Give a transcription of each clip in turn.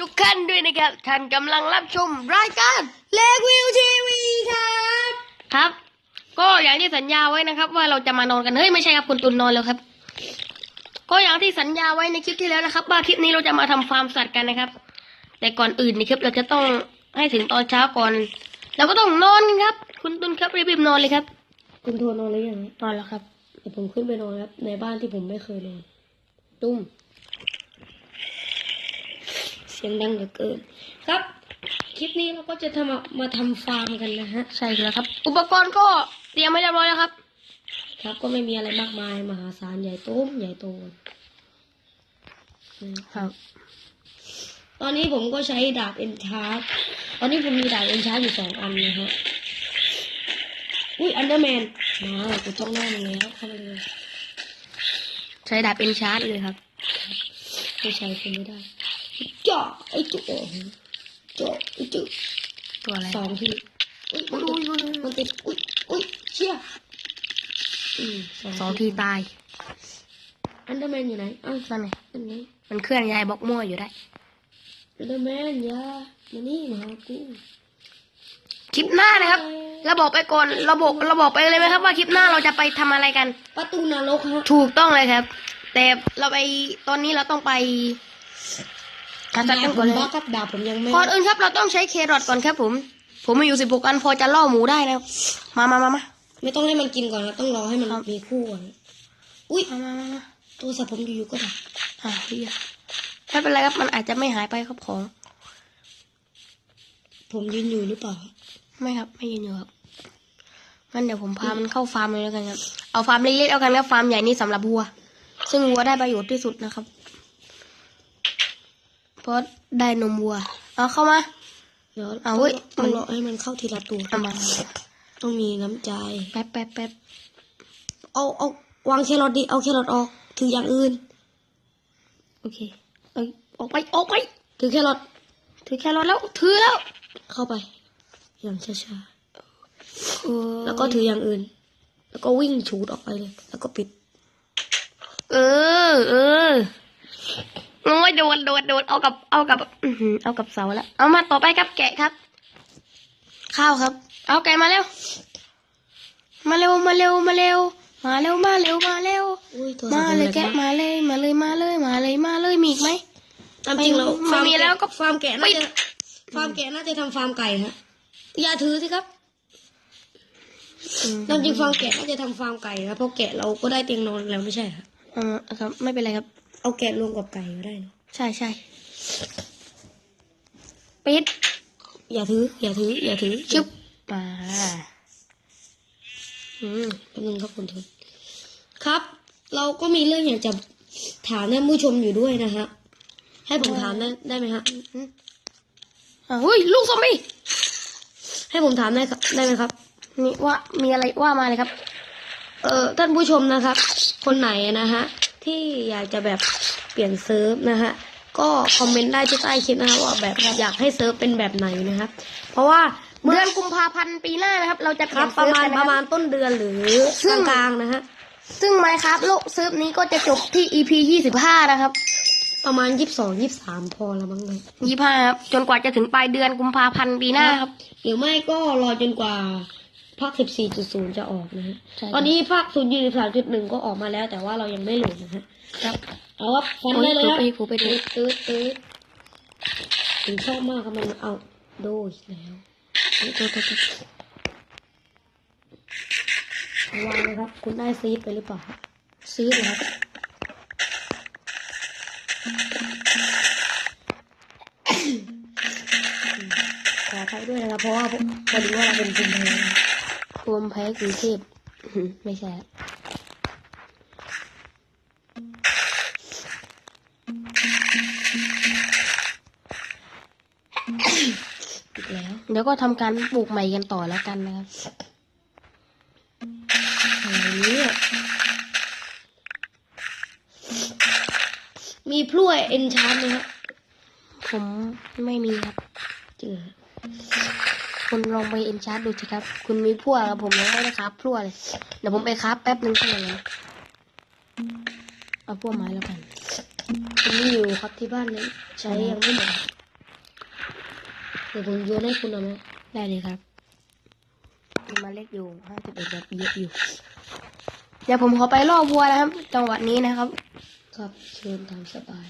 ทุกท่านด้วยนะครับ ท่านกำลังรับชมรายการเลกวิวทีวีครับครับ ก็อย่างที่สัญญาไว้นะครับ ว่าเราจะมานอนกันเฮ้ยไม่ใช่ครับคุณตุนนอนแล้วครับ ก็อย่างที่สัญญาไว้ในคลิปที่แล้วนะครับว่าคลิปนี้เราจะมาทำฟาร์มสัตว์กันนะครับ แต่ก่อนอื่นนี่ครับเราจะต้องให้ถึงตอนเช้าก่อนเราก็ต้องนอนกันครับ คุณตุนครับรีบๆนอนเลยครับ คุณโทรนอนหรือยังนอนแล้วครับเดี๋ยวผมขึ้นไปนอนครับในบ้านที่ผมไม่เคยนอนตุ้มเสียงดังเหลือเกินครับ คลิปนี้เราก็จะทำมามาทำฟาร์มกันนะฮะใช่แล้วครับ อุปกรณ์ก็เตรียมไว้เรียบร้อยแล้วครับ ครับก็ไม่มีอะไรมากมายมหาศาลใหญ่โตมใหญ่โตนะครับ ตอนนี้ผมก็ใช้ดาบเอนชาร์ตอนนี้ผมมีดาบเอนชาร์อยู่สองอันนะฮะอุ้ยอันเดอร์แมนมากูจ้องหน้ามันแล้วเข้ามาเลยใช้ดาบเอ็นชาร์ดเลยครับไม่ใช้คงไม่ได้ จ่อไอ้จุ๋จ่อไอ้จุ๋ตัวอะไรสองทีอุ้ยอุ้ยอุ้ยอุ้ยอุ้ยมันติดอุ้ยอุ้ยเชี่ยอืมสองทีตาย อันเดอร์แมนอยู่ไหนอ้าวนั่นไงอันนี้มันเคลื่อนย้ายบล็อกมั่วอยู่ได้อันเดอร์แมนอยามานี่มาหากูคลิปหน้านะครับเราบอกไปก่อนเราบอกเราบอกไปเลยไหมครับว่าคลิปหน้าเราจะไปทำอะไรกัน ประตูนรกฮะถูกต้องเลยครับ แต่เราไปตอนนี้เราต้องไปหาสัตว์กันผก่อนมเลยบ้ากับดาบผมยังไม่ก่อนอื่นครับ เราต้องใช้เครอทก่อนครับผม ผมมีอยู่สิบหกอันพอจะล่อหมูได้แล้ว มามามามาไม่ต้องให้มันกินก่อนนะต้องรอให้มันครับมีคู่ก่อนอุ้ยมามามามาโทรศัพท์ผมอยู่ๆก็ดับอ่าเฮียไม่เป็นไรครับมันอาจจะไม่หายไปครับของ ผมยืนอยู่หรือเปล่า ไม่ครับ ไม่ยืนอยู่ครับงั้นเดี๋ยวผมพามันเข้าฟาร์มเลยแล้วกันครับ เอาฟาร์มเล็กๆเอากันครับฟาร์มใหญ่นี่สำหรับวัว ซึ่งวัวได้ประโยชน์ที่สุดนะครับ เพราะได้นมวัว เอาเข้ามา เดี๋ยวเอาเว้ยต้มัอนงรอให้มันเข้าทีละตัวเอามา ต้องมีน้ำใจ แป๊บแป๊บแป๊บเอาเอาวางแครอทดิ เอาแครอทออก ถืออย่างอื่น โอเคเอ้ยออกไป ออกไป ถือแครอท ถือแครอทแล้ว ถือแล้ว เข้าไป อย่างช้าเออๆแล้วก็ถืออย่างอื่น แล้วก็วิ่งฉูดออกไปเลย แล้วก็ปิด เออ เออ โอ้ยโดนโดนโดนเอากับเอากับอือหือเอากับเสาแล้วเอามาต่อไปครับแกะครับ ข้าวครับ เอาแกะมาเร็ว มาเร็วมาเร็วมาเร็วมาเร็วมาเร็วมาเร็วอุ้ยตัวมาเลยสำแกะร็จมาเลยมาเลยมาเลยมาเลยมาเลยมีอีกไหมตามจริงแล้วไม่ฟาร์มมีแล้วก็ฟาร์มแกะปิน่าดจะฟาร์มแกะน่าจะทำฟาร์มไก่ฮะอย่าถือสิครับอืมตามจริงฟาร์มแกะน่าจะทำฟาร์มไก่นะเพราะแกะเราก็ได้เตียงนอนแล้วไม่ใช่ฮะเออครับ ไม่เป็นไรครับ เอาแกะรวมกับไก่ก็ได้เนอะใช่ใช่ปิดอย่าถือ อย่าถือ อย่าถือชึบมาอืมแป๊บนึงครับคุณทนครับ เราก็มีเรื่องอยากจะถามท่านผู้ชมอยู่ด้วยนะฮะ ให้ผมถามได้ได้ไหมฮะอะเฮ้ยลูกซอมบี้ให้ผมถามได้ครับได้ไหมครับนี่ว่ามีอะไรว่ามาเลยครับ เออท่านผู้ชมนะครับ คนไหนนะฮะ ที่อยากจะแบบเปลี่ยนเซิร์ฟนะฮะก็คอมเมนต์ได้ที่ใต้คลิปนะครับว่าแบบอยากให้เซิร์ฟเป็นแบบไหนนะครับเพราะว่าเมื่เดืออนกุมภาพันธ์ปีหน้านะครับ เราจะเปคลี่รัยบนประมาณเซิฟกันนคประบมาณต้นเดือนหรือซึ่งกลางๆนะฮะซึ่งไมครับโลกเซิร์ฟนี้ก็จะจบที่ EP ยี่สิบห้านะครับ ประมาณยี่สิบสองยี่สิบสามพอแล้วมั้งเลยยี่ห้าครับจนกว่าจะถึงปลายเดือนกุมภาพันธ์ปีหน้าครับ หรือไม่ก็รอจนกว่า ภาคสิบสี่จุดศูนย์จะออกนะฮะ ใช่ครับ ตอนนี้ภาคศูนย์ยี่สิบสามจุดหนึ่งก็ออกมาแล้ว แต่ว่าเรายังไม่โหลดนะฮะ ครับเอาว่าฟันได้เลยครับโอ้ยผูไปผูตืไปดตืดตืดถึงชอบมากครับมันเอาโดอีกแล้วเอ้ยโทษโทษโทษระวังนะครับ คุณได้ซีดไปหรือเปล่าซื้อเลยครับขออภัยด้วยนะครับ เพราะว่าผมพอดีว่าเราเป็นภูมิแพ้นะ รวมแพ้กรุงเทพไม่ใช่แล้วเดี๋ยวก็ทำการปลูกใหม่กันต่อแล้วกันนะครับนี่มีพลั่วเอนชานไหมครับ ผมไม่มีครับ เจอ คุณลองไปเอ็นชาร์ดดูสิครับ คุณมีพวกครับผมยังไม่ได้ครับพลั่วเลย เดี๋ยวผมไปครับแป๊บนึงเท่านั้นนะเอาพวกไม้แล้วกันผมมีอยู่ครับที่บ้านเลยใช้ยังไม่หมดเดี๋ยวผมโยนให้คุณเอาไหมได้เลยครับมีเมาเล็ดอยู่ห้าสิบเอ็ดแบบเยอะอยู่ เดี๋ยวผมขอไปล่อวัวนะครับ จังหวัดนี้นะครับ ครับเชิญตามสบาย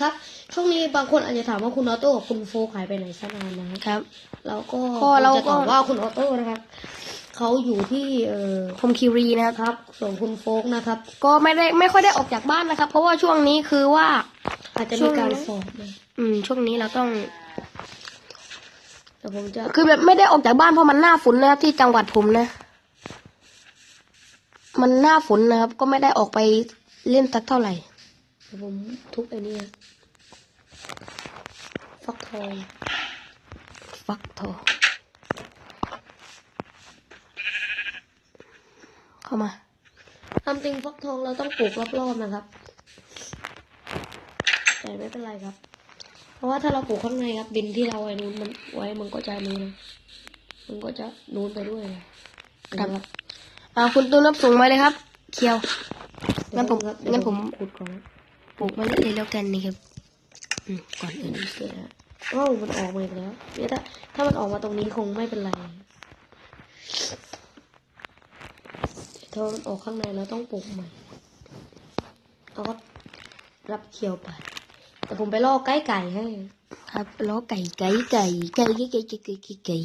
ครับ ช่วงนี้บางคนอาจจะถามว่าคุณออโต้กับคุณโฟกหายไปไหนสักนานนะครับครับ แล้วก็ก็เราผมจะตอบก็ว่าคุณออโต้นะครับเขาอยู่ที่เอ่อคมคิรีนะครับครับ ส่วนคุณโฟกนะครับ ก็ไม่ได้ไม่ค่อยได้ออกจากบ้านนะครับ เพราะว่าช่วงนี้คือว่า อาจจะช่มีวงการนี้สอบนะอืม ช่วงนี้เราต้องแต่ผมจะคือแบบไม่ได้ออกจากบ้านเพราะมันหน้าฝนนะครับที่จังหวัดผมนะ มันหน้าฝนนะครับ ก็ไม่ได้ออกไปเล่นสักเท่าไหร่เดี๋ยวผมทุบไอ้นี่นะฟักทองฟักทองเข้ามาทำจริงฟักทองเราต้องปลูกรอบๆนะครับแต่ไม่เป็นไรครับ เพราะว่าถ้าเราปลูกข้างในครับ ดินที่เราไว้นู้นมันไว้มันก็จะนู้นนะมันก็จะนู้นไปด้วยนะครับอ่าคุณตูนนับสูงมาเลยครับ เคียวงั้นผมครับงั้นผมขุดก่อนนะ ปลูกมาเลยแล้วกันนี่ครับอืมก่อนอื่นเกิดแล้วอ้าวมันออกมาอีกแล้วเนี่ยถ้าถ้ามันออกมาตรงนี้คงไม่เป็นไรถ้ามันออกข้างในเราต้องปลูกใหม่เอาก็รับเคียวไป แต่ผมไปล่อไก่ไก่ให้ ครับล้อไก่ไก่ไก่ไก่ไก่ไก่ไก่ไก่ไก่ไก่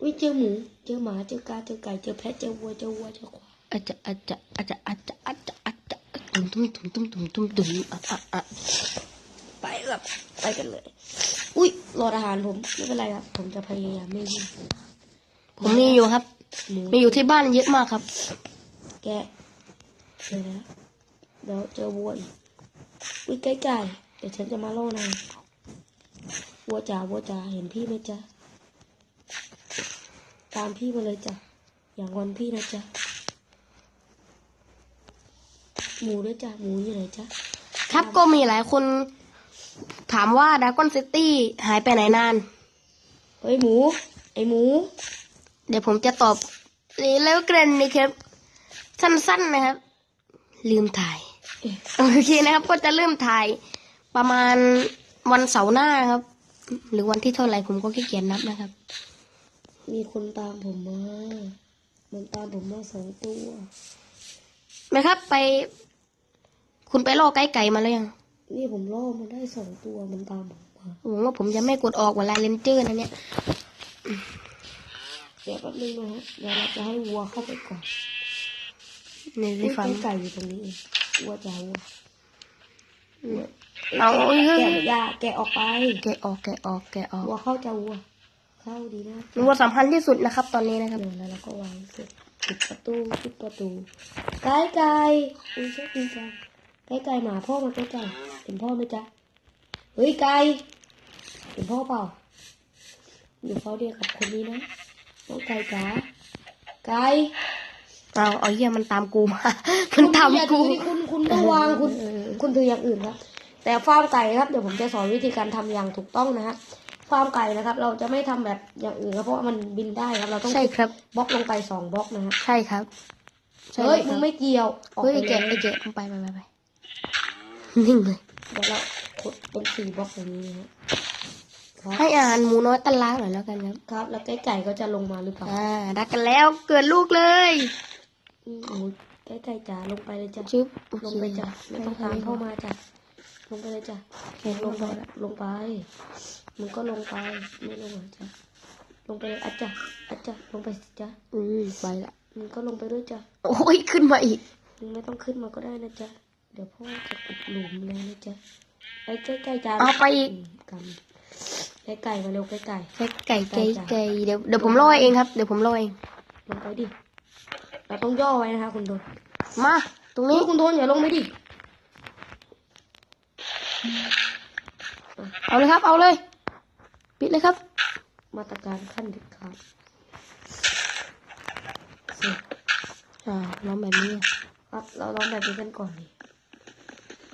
อุ้ยเจอหมู เจอหมา เจอกา เจอไก่ เจอแพะ เจอวัว เจอวัว เจอควายอาจจะอาจจะอาจจะอาจจะอาจจะอาจจะ ตุ้มตุ้มตุ้มตุ้มตุ้มตุ้มตุ้มอะอะอะไปแบบไปกันเลย อุ้ยรออาหารผมไม่เป็นไรครับ ผมจะพยายามไม่ยุ่งผมมีอยู่ครับ มีอยู่ที่บ้านเยอะมากครับ แกะเจอแล้วเดี๋ยวเจอวัวอีกอุ้ยไก่ไก่เดี๋ยวฉันจะมาล่นายวัวจ๋าวัวจ๋าเห็นพี่ไหมจ๊ะตามพี่มาเลยจ้ะอย่างวันพี่นะจ๊ะ หมูด้วยจ้ะหมูอยู่ไหนจ๊ะครับก็มีหลายคน ถามว่าดากอนซิตี้หายไปไหนนาน เฮ้ยหมู ไอหมู เดี๋ยวผมจะตอบแล้วกันนะครับ สั้นๆนะครับ ลืมถ่ายเอ๊ะโอเคนะครับ ก็จะเริ่มถ่ายประมาณวันเสาร์หน้านะครับ หรือวันที่เท่าไหร่ผมก็ขี้เกียจนับนะครับ มีคนตามผมมา มันตามผมมาสองตัวนะครับไป คุณไปล่อไก่ไก่มาแล้วยัง นี่ผมล่อมันได้สองตัวมันตามผมมาผมว่าผมจะไม่กดออกเวลาเลนเจอร์นะเนี่ยเดี๋ยวแป๊บนึงนะฮะเดี๋ยวเราจะให้วัวเข้าไปก่อนในอุ้ที่ยฟังไก่อยู่ตรงนี้เองวัวจ๋าวัววัวเอาเอ้ยแกะยาแกะออกไป แกะออกแกะออกแกะออกวัวเข้าจะวัว เข้าดีนะมันว่าสำคัญที่สุดนะครับ ตอนนี้นะครับเดี๋ยวแล้วเราก็วางเสร็จปิดประตูปิดประตูไก่ไก่อุ้ยโชคดีจัง ไก่ไก่หมาพ่อมาไก่ไก่เห็นพ่อไหมจ๊ะเฮ้ยไก่เห็นพ่อเปล่าอยู่เขาเดียวกับคนนี้นะน้องไก่จ๋าไก่เอาเอาเยี่ยมันตามกูมามันตามอย่กูถือดิคุณคุณต้องวางคุณคุณถืออย่างอื่นครับ แต่ฟาร์มไก่ครับเดี๋ยวผมจะสอนวิธีการทำอย่างถูกต้องนะฮะฟาร์มไก่นะครับ เราจะไม่ทำแบบอย่างอื่นครับเพราะว่ามันบินได้ครับเราต้องใช่ครับบล็อกลงไปสองบล็อกนะฮะใช่ครับใช่เฮ้ยคมึรับงไม่เกี่ยวออกเฮ้ยไปไอ้เลแกะยไอ้แกะไปไปไปไป นิ่งเลยเดี๋ยวเรากดเป็นสี่บล็อกอย่างนี้นะฮะครับให้อาหารหมูน้อยตะล้าหน่อยแล้วกันครับครับ แล้วไก่ไก่ก็จะลงมาหรือเปล่าอ่าดักกันแล้วเกิดลูกเลยอืมหมูไก่ไก่จ๋าลงไปเลยจ้ะชึบโอเคลงไปจ้ะไม่ต้องตามเข้ามาจ้ะลงไปเลยจ้ะโอเคลลงงไปไปลงไปมึงก็ลงไปไม่ลงเหรอจ้ะลงไปเลยอะจ้ะอะจ้ะลงไปสิจ้ะอืมไปละมึงก็ลงไปด้วยจ้ะโอ้ยขึ้นมาอีกมึงไม่ต้องขึ้นมาก็ได้นะจ๊ะ เดี๋ยวพ่อจะขุดหลุมเลยนะจ๊ะไอ้ไก่ไก่จ้าเอาไปอีก กันไก่ไก่มาเร็วไก่ไก่ไก่ไก่ไก่ไก่เดี๋ยวเดี๋ยวผมล่อเองครับ เดี๋ยวผมล่อเองลงไปดิ เราต้องย่อไว้นะคะคุณโดนมา ตรงนี่นี้คุณโดนอย่าลงไปดิ เอาเลยครับ เอาเลย ปิดเลยครับ มาตรการขั้นเด็ดขาดเสร็จอ่าล้อมแบบนี้ครับเราลองแบบนี้กันก่อนดิ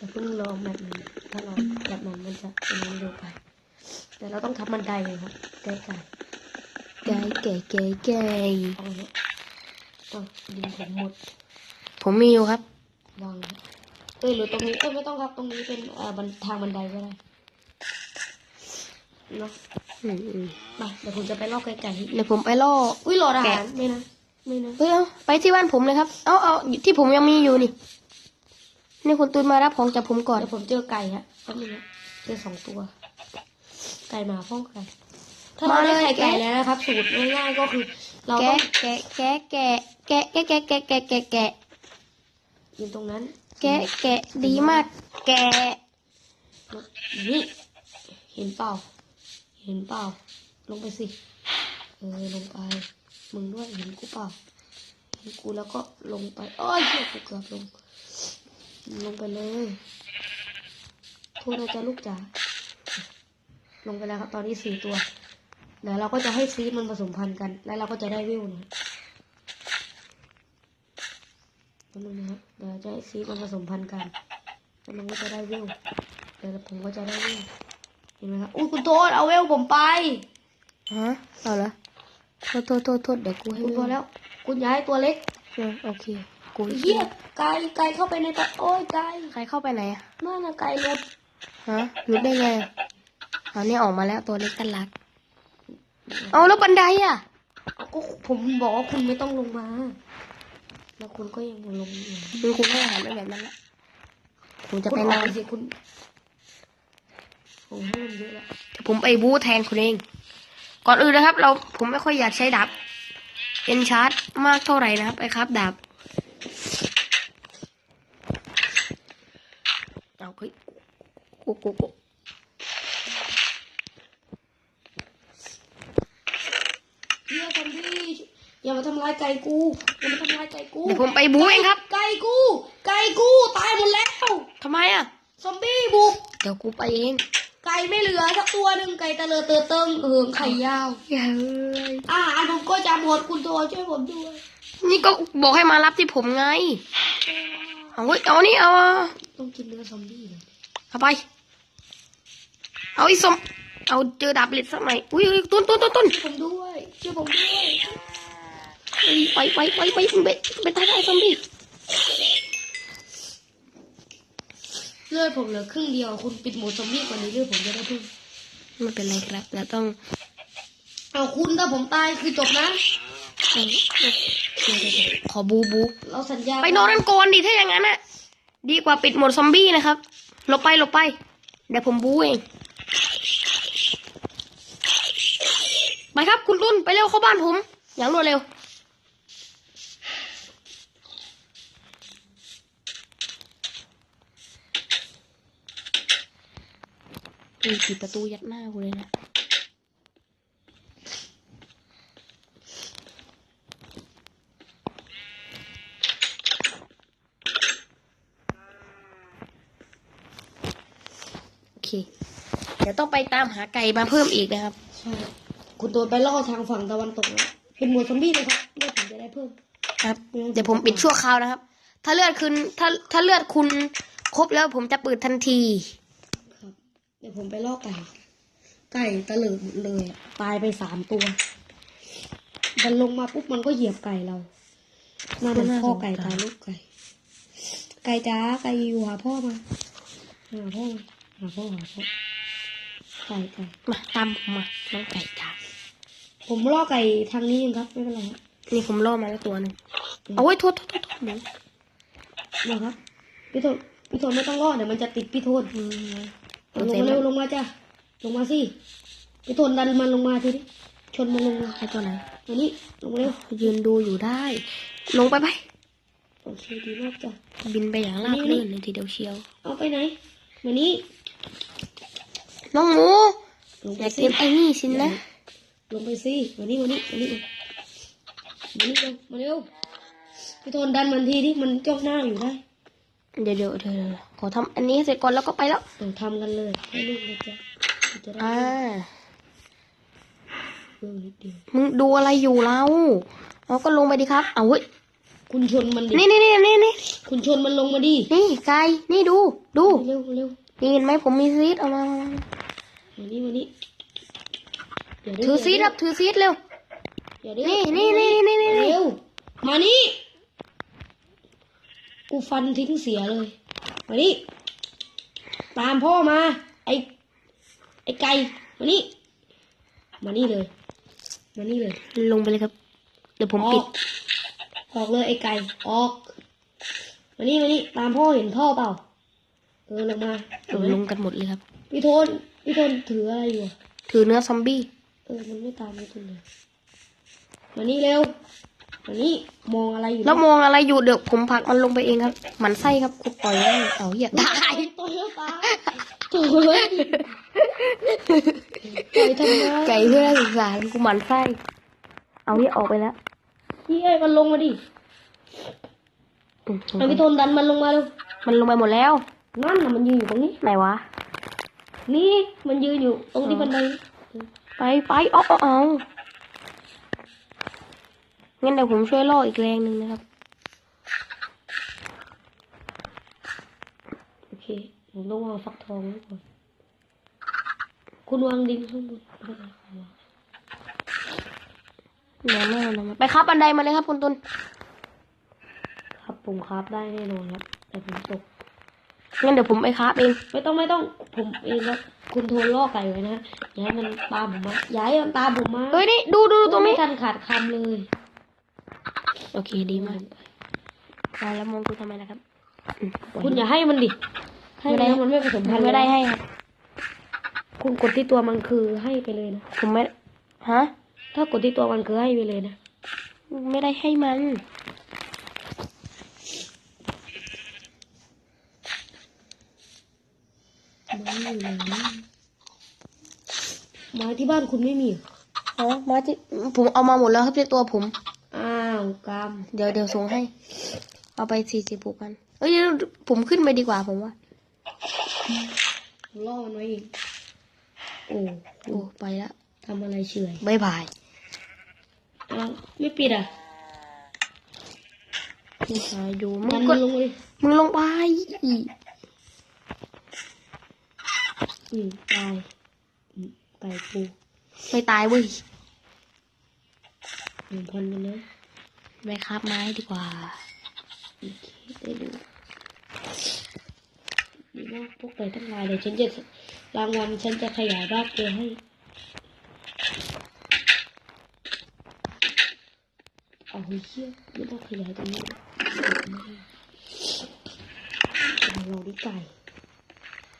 อย่าเพิ่งลองแบบนี้ถ้าเราแบบนั้นมันจะเป็นเร็วไปแต่เราต้องทำบันไดเลยครับไก่ไก่ไก่ไก่ไก่ไก่เอาเนี่ยเอาดินผมหมด ผมมีอยู่ครับวางเอ้ยหรือตรงนี้เอ้ยไม่ต้องครับตรงนี้เป็นเอ่อทางบันไดก็ได้เนาะมอืมไปเดี๋ยวผมจะไปล่อไก่ไก่เดี๋ยวผมไปล่ออุ้ยรอดอาหารไม่นะไม่นะเฮ้ยเอไปที่บ้านผมเลยครับ เอาเอาที่ผมยังมีอยู่นี่ นี่คุณตูนมารับของจากผมก่อน เดี๋ยวผมเจอไก่ฮะแป๊บนึงนะเจอสองตัว ไก่หมาพ่อไก่ถ้าเราได้ไข่ไก่แล้วนะครับ สูตรง่ายๆก็คือ เราต้แกะองแกะแกะแกะแกะแกะแกะแกะแกะแกะแกะอยู่ตรงนั้น แกะแกะดีมาก แกะนี่เห็นเปล่า เห็นเปล่า ลงไปสิ เออลงไป มึงด้วยเห็นกูเปล่า เห็นกูแล้วก็ลงไปโอ้ยเหี้ยกูเกือบลง ลงไปเลยโทษนะจ๊ะลูกจ๋าลงไปแล้วครับตอนนี้สี่ตัวเดี๋ยวเราก็จะให้ซีดมันผสมพันธุ์กัน แล้วเราก็จะได้วิวนะแป๊บนึงนะครับเดี๋ยวจะให้ซีดมันผสมพันธุ์กันแล้วมันก็จะได้วิวเดี๋ยวผมก็จะได้วิวเห็นไหมครับอุ้ยคุณโทษเอาเวลผมไปฮะเอาละโทษโทษโทษโทษเดี๋ยวกูให้คุณพอแล้ว คุณย้ายตัวเล็กเออโอเค กูเฮียไก่ไก่เข้าไปในปะโอ้ยไก่ใครเข้าไปไหนอะนั่นนะไก่หลุดฮะหลุดได้ไงเอาเนี่ยออกมาแล้วตัวเล็กกันรัก เอาแล้วบันไดอะเอาก็ผมบอกว่าคุณไม่ต้องลงมา แล้วคุณก็ยังลงอยู่คุณคุณให้อาหารเป็นแบบนั้นละผมจะคุณไปอนอกอนไปสิคุณผมให้มันเยอะแล้วผมไปบู๊แทนคุณเอง ก่อนอื่นนะครับ เราผมไม่ค่อยอยากใช้ดาบเอ็นชาร์จมากเท่าไหร่นะครับไปครับดาบเอาเฮ้ย กูกูกูเฮียทำพี่อย่ามาทำลายไก่กูอย่ามาทำลายไก่กูเดี๋ยวผมไปบู๊เองครับ ไก่กู ไก่กูตายหมดแล้วทำไมอะซอมบี้บุกเดี๋ยวกูไปเอง ไก่ไม่เหลือสักตัวหนึ่งไก่ตะเลอเตอเติงเหิงไข่ยาวอย่าเอ้ยอาหารผมก็จะหมดคุณโทรช่วยผมด้วย นี่ก็บอกให้มารับที่ผมไง เอาเว้ยเอานี่เอาอะต้องกินเนื้อซอมบี้เลยเอาไป เอาอีสม เอาเจอดาบเหล็กสักหน่อยอุ้ยอุ้ยตุ้นตุ้นตุ้นตุ้นผมด้วยช่วยผมด้วยไปไปไปไปไปไปตายได้ซอมบี้เลือดผมเหลือครึ่งเดียวคุณปิดหมดซอมบี้กว่านี้เลือดผมจะได้เพิ่มไม่เป็นไรครับเราต้อง เอาคุณถ้าผมตายคือจบนะเอ้ยขอบูบูเราสัญญาไปนอนกันก่อนดิถ้าอย่างนั้นน่ะดีกว่าปิดหมดซอมบี้นะครับหลบไปหลบไปเดี๋ยวผมบูเอง ไปครับ คุณตุ้นไปเร็วเข้าบ้านผม อย่างรวดเร็วมีปิดประตูยัดหน้ากูเลยนะโอเค เดี๋ยวต้องไปตามหาไก่มาเพิ่มอีกนะครับ ใช่คุณโดนไปล่อทางฝั่งตะวันตกแล้วเป็นหมดซอมบี้เลยครับเลือดผมจะได้เพิ่ม ครับ เดี๋ยวผมปิดชั่วคราวนะครับ ถ้าเลือดคุณถ้าถ้าเลือดคุณครบแล้วผมจะเปิดทันที ครับ เดี๋ยวผมไปล่อไก่ ไก่ตะเลิดหมดเลยอะตายไปสามตัว มันลงมาปุ๊บมันก็เหยียบไก่เราน่ามันพ่อไก่ตายลูกไก่ ไก่จ้าไก่อยู่หาพ่อมา หาพ่อหาพ่อหาพ่อไก่ไก่มาตามผมมาน้องไก่จ้า ผมล่อไก่ทางนี้เองครับ ไม่เป็นไรครับนี่ผมล่อมาแล้วตัวหนึ่งเอาไว้ยโทษโทษโทษโทษหนูมาครับพี่โทนพี่โทนไม่ต้องล่อเดี๋ยวมันจะติดพี่โทนอืมลงมาเร็วลงมาจ้ะลงมาสิพี่โทนดันมันลงมาทีนี้ชนมันลงมาใครตัวไหนอันนี้ลงมาเร็วยืนดูอยู่ได้ ลงไปไปโอเคดีมากจ้ะบินไปอย่างราบรื่นเลยทีเดียวเชียว เอาไปไหนมานี่น้องหมูลงอไปยากสิกินไอ้นี่สินะ ลงไปสิมานี่มานี่มานี่มานี่เร็วมาเร็วพี่โทนดันมันทีที่มันจ้องหน้าอยู่ได้เดี๋ยวเดี๋ยวเดี๋ยวเดี๋ยวขอทำอันนี้ให้เสร็จก่อนแล้วก็ไปแล้วต้องทำกันเลยให้ลูกนะจ๊ะมันจะได้อ่าเพิ่มนิดเดียวมึงดูอะไรอยู่เราเอาก็ลงไปดิครับ เอาเว้ยคุณชนมันดินี่นี่นี่นี่นี่คุณชนมันลงมาดินี่ไก่นี่ดู ดูเร็วเร็วนี่เห็นไหมผมมีซีดเอามามามามานี่มานี่ย่าดื้ ถือซีดครับถือซีดเร็วอย่าดื้อนี่นี่นี่นี่นี่นี่เร็วมานี่กูฟันทิ้งเสียเลย มานี่ตามพ่อมา ไอ้ไอ้ไก่มานี่มานี่เลย มานี่เลย ลงไปเลยครับ เดี๋ยวผมออปิกดออกเลยไอ้ไก่ ออก มานี่มานี่ตามพ่อเห็นพ่อเปล่า เออลงมาเดี๋ยวลงกันหมดเลยครับ พี่โทนพี่โทนถืออะไรอยู่อะถือเนื้อซอมบี้ เออ มันไม่ตามพี่โทนเลยมานี่เร็วมานี่มองอะไรอยู่แล้วมองอะไรอยู่เดี๋ยวผมผลักมันลงไปเองครับหมันไส้ครับคุณปล่อยไว้เอาเหี้ยตายต่อยแล้วตายต่อยต่อยทำไมไก่เพื่อนศึกษากูหมันไส้ เอาเหี้ยออกไปแล้วพี่เอ้ยมันลงมาดิอืมเอาพี่โทนดันมันลงมาเร็วมันลงไปหมดแล้ว นั่นน่ะมันยืนอยู่ตรงนี้ ไหนวะ นี่มันยืนอยู่ตรงที่บันได ไปไปเอาเอาเอางั้นเดี๋ยวผมช่วยล่ออีกแรงหนึ่งนะครับ โอเค ผมต้องวางฟักทองไว้ก่อน คุณวางดินข้างบนไม่เป็นไรผมวางแน่แน่นะไปครับบันไดมาเลยครับคุณตุนครับผมคราฟได้แน่นอนครับแต่ผมตกงั้นเดี๋ยวผมไปครับเอง ไม่ต้องไม่ต้องผมเองครับ คุณโทนล่อไก่ไว้นะอย่าให้มันตามผมมาอย่าให้มันตามผมมาเฮ้ยนี่ดูดูดูตรงนี้ไม่ทันขาดคำเลย โอเคดีมากไปแล้วมองกูทำไมนะครับอืมปล่คุณอย่าให้มันดิให้ไม่มันได้แล้วมันไม่ผสมพัมันนธุ์ไม่ได้ให้ครับคุณกดที่ตัวมันคือให้ไปเลยนะผมไม่ฮะถ้ากดที่ตัวมันคือให้ไปเลยนะไม่ได้ให้มันไม้อยู่ไหนไม้ที่บ้านคุณไม่มีเหรอฮะมาที่ผมเอามาหมดแล้วครับที่ตัวผม อ้าวกรรมเดี๋ยวเดี๋ยวส่งให้ เอาไปสี่สิบหกพันเอ้ยเดี๋ยวผมขึ้นไปดีกว่าผมว่าล่อมันไว้อีกโอ้โอ้ไปแล้วทำอะไรเฉยบายบายอ้าวไม่ปิดอะมึงหาอยู่มึมังนก็ลงเลยมึงลงไปอืมตายอืม ไก่ปูไม่ตายเว้ยหนึ่งพันกันนะไปคาบไม้ดีกว่าโอเคได้ดูดีมากพวกไก่ทั้งหลายเดี๋ยวฉันจะรางวัลฉันจะขยายบ้านเกให้เอาเฮียไม่ต้องขยายตรงนี้เอาเราดิไก่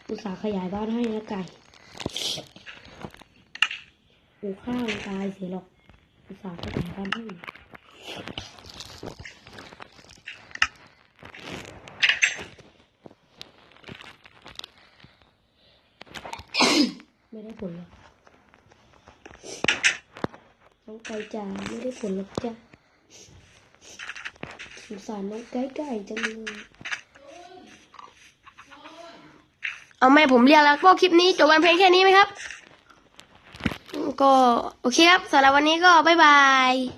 อุตส่าห์ขยายบ้านให้นะไก่ กูฆ่าตายเสียหรอกอุตส่าห์ขยาบ้านให้ไม่ได้ผลหรอกน้องไก่จ๋าไม่ได้ผลหรอกจ้ะสงสารน้องไก่ไก่จังเลยเอาแม่ผมเรียกแล้วก็คลิปนี้จบกันเพียงแค่นี้ไหมครับ ก็โอเคครับสำหรับวันนี้ก็บ๊ายบาย